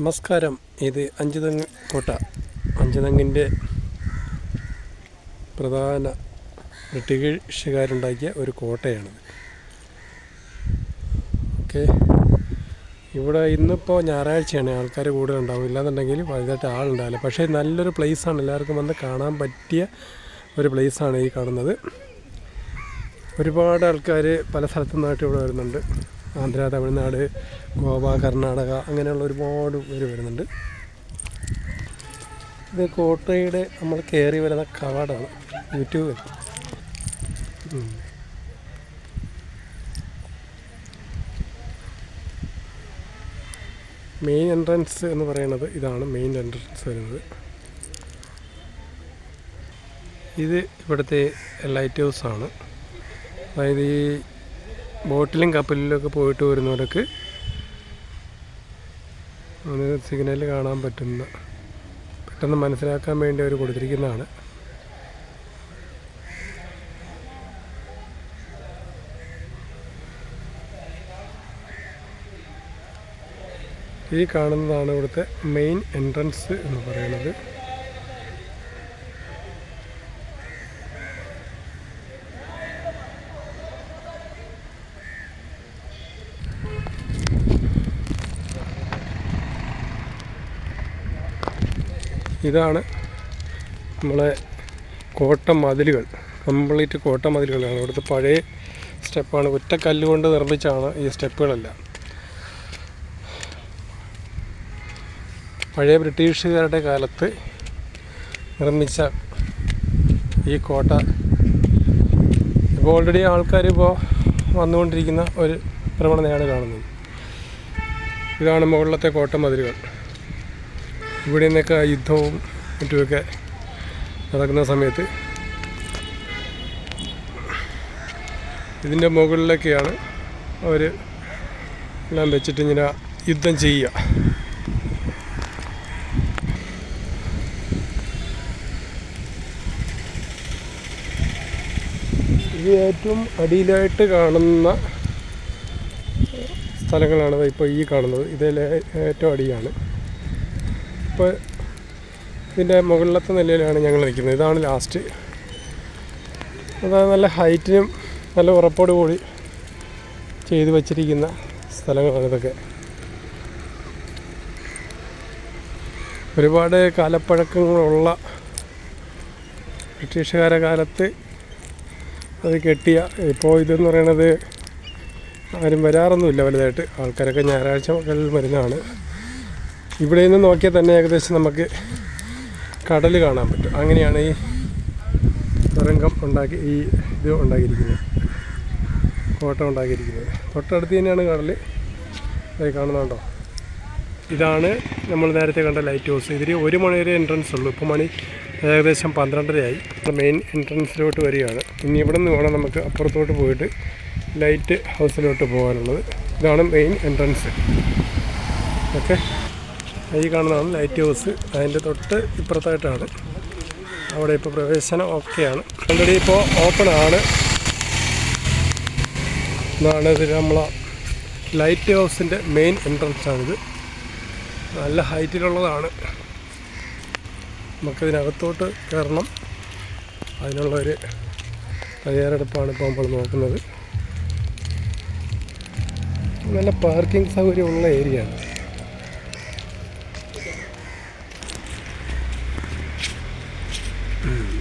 നമസ്കാരം. ഇത് അഞ്ചുതെങ്ങ് കോട്ട. അഞ്ചുതെങ്ങിന്റെ പ്രധാന ബ്രിട്ടീഷുകാരുണ്ടാക്കിയ ഒരു കോട്ടയാണിത്. ഓക്കെ. ഇവിടെ ഇന്നിപ്പോൾ ഞായറാഴ്ചയാണ്. ആൾക്കാർ കൂടുതൽ ഉണ്ടാവും ഇല്ലാന്നുണ്ടെങ്കിൽ വലുതായിട്ട് ആളുണ്ടാവില്ല. പക്ഷേ നല്ലൊരു പ്ലേസാണ്. എല്ലാവർക്കും വന്ന് കാണാൻ പറ്റിയ ഒരു പ്ലേസാണ് ഈ കാണുന്നത്. ഒരുപാട് ആൾക്കാർ പല സ്ഥലത്തു നിന്നായിട്ട് ഇവിടെ വരുന്നുണ്ട്. ആന്ധ്ര തമിഴ്നാട് ഗോവ കർണാടക അങ്ങനെയുള്ള ഒരുപാട് പേര് വരുന്നുണ്ട്. ഇത് കോട്ടയുടെ നമ്മൾ കയറി വരുന്ന കവാടാണ്. യൂട്യൂബ്. മെയിൻ എൻട്രൻസ് എന്ന് പറയുന്നത് ഇതാണ് മെയിൻ എൻട്രൻസ് വരുന്നത്. ഇത് ഇവിടുത്തെ ലൈറ്റ് ഹൗസാണ്. അതായത് ഈ ബോട്ടിലും കപ്പലിലൊക്കെ പോയിട്ട് വരുന്നവർക്ക് അത് സിഗ്നൽ കാണാൻ പറ്റുന്ന പെട്ടെന്ന് മനസ്സിലാക്കാൻ വേണ്ടി അവർ കൊടുത്തിരിക്കുന്നതാണ്. ഈ കാണുന്നതാണ് ഇവിടുത്തെ മെയിൻ എൻട്രൻസ് എന്ന് പറയുന്നത്. ഇതാണ് നമ്മളെ കോട്ട മതിലുകൾ കംപ്ലീറ്റ് കോട്ട മതിലുകളാണ് ഇവിടുത്തെ പഴയ സ്റ്റെപ്പാണ്. ഒറ്റ കല്ലുകൊണ്ട് നിർമ്മിച്ചാണ് ഈ സ്റ്റെപ്പുകളെല്ലാം. പഴയ ബ്രിട്ടീഷുകാരുടെ കാലത്ത് നിർമ്മിച്ച ഈ കോട്ട. ഇപ്പോൾ ഓൾറെഡി ആൾക്കാർ ഇപ്പോൾ വന്നുകൊണ്ടിരിക്കുന്ന ഒരു പ്രവണതയാണ് കാണുന്നത്. ഇതാണ് മുകളിലത്തെ കോട്ട മതിലുകൾ ഇവിടെ നിന്നൊക്കെ യുദ്ധവും മറ്റുമൊക്കെ നടക്കുന്ന സമയത്ത് ഇതിന്റെ മുകളിലൊക്കെയാണ് അവർ എല്ലാം വെച്ചിട്ട് ഇങ്ങനെ യുദ്ധം ചെയ്യുക. ഇത് ഏറ്റവും അടിയിലായിട്ട് കാണുന്ന സ്ഥലങ്ങളാണ് ഇപ്പോൾ ഈ കാണുന്നത്. ഇതിലെ ഏറ്റവും അടിയാണ്. ഇപ്പോൾ ഇതിന്റെ മുകളിലത്തെ നിലയിലാണ് ഞങ്ങൾ നിൽക്കുന്നത്. ഇതാണ് ലാസ്റ്റ് അതായത് നല്ല ഹൈറ്റിനും നല്ല ഉറപ്പോട് കൂടി ചെയ്തു വച്ചിരിക്കുന്ന സ്ഥലങ്ങളാണ് ഇതൊക്കെ. ഒരുപാട് കാലപ്പഴക്കങ്ങളുള്ള ബ്രിട്ടീഷുകാരെ കാലത്ത് അത് കെട്ടിയ ഇപ്പോൾ ഇതെന്ന് പറയണത് ആരും വരാറൊന്നുമില്ല വലുതായിട്ട്. ആൾക്കാരൊക്കെ ഞായറാഴ്ച മക്കളിൽ വരുന്നതാണ്. ഇവിടെ നിന്ന് നോക്കിയാൽ തന്നെ ഏകദേശം നമുക്ക് കടൽ കാണാൻ പറ്റും. അങ്ങനെയാണ് ഈ തുരങ്കം ഉണ്ടാക്കി ഈ ഇത് ഉണ്ടാക്കിയിരിക്കുന്നത്. കോട്ട ഉണ്ടാക്കിയിരിക്കുന്നത്. തൊട്ടടുത്ത് തന്നെയാണ് കടൽ ഇതായി കാണുന്നുണ്ടോ ഇതാണ് നമ്മൾ നേരത്തെ കണ്ട ലൈറ്റ് ഹൗസ് ഇതിൽ ഒരു മണി വരെ എൻട്രൻസ് ഉള്ളൂ. ഇപ്പോൾ മണി ഏകദേശം പന്ത്രണ്ടരയായി. മെയിൻ എൻട്രൻസിലോട്ട് വരികയാണ്. ഇനി ഇവിടെ നിന്ന് വേണം നമുക്ക് അപ്പുറത്തോട്ട് പോയിട്ട് ലൈറ്റ് ഹൗസിലോട്ട് പോകാനുള്ളത്. ഇതാണ് മെയിൻ എൻട്രൻസ് ഓക്കെ ഈ കാണുന്നതാണ് ലൈറ്റ് ഹൗസ്. അതിന്റെ തൊട്ട് ഇപ്പുറത്തായിട്ടാണ്. അവിടെ ഇപ്പോൾ പ്രവേശനം ഓക്കെയാണ് ഓൾറെഡി ഇപ്പോൾ ഓപ്പൺ ആണ്. ഇതാണ് ഇത് നമ്മളെ ലൈറ്റ് ഹൗസിന്റെ മെയിൻ എൻട്രൻസ് ആണിത്. നല്ല ഹൈറ്റിലുള്ളതാണ്. നമുക്കതിനകത്തോട്ട് കയറണം. അതിനുള്ള ഒരു തയ്യാറെടുപ്പാണ് ഇപ്പോൾ നമ്മൾ നോക്കുന്നത്. നല്ല പാർക്കിംഗ് സൗകര്യമുള്ള ഏരിയ ആണ്. Mm.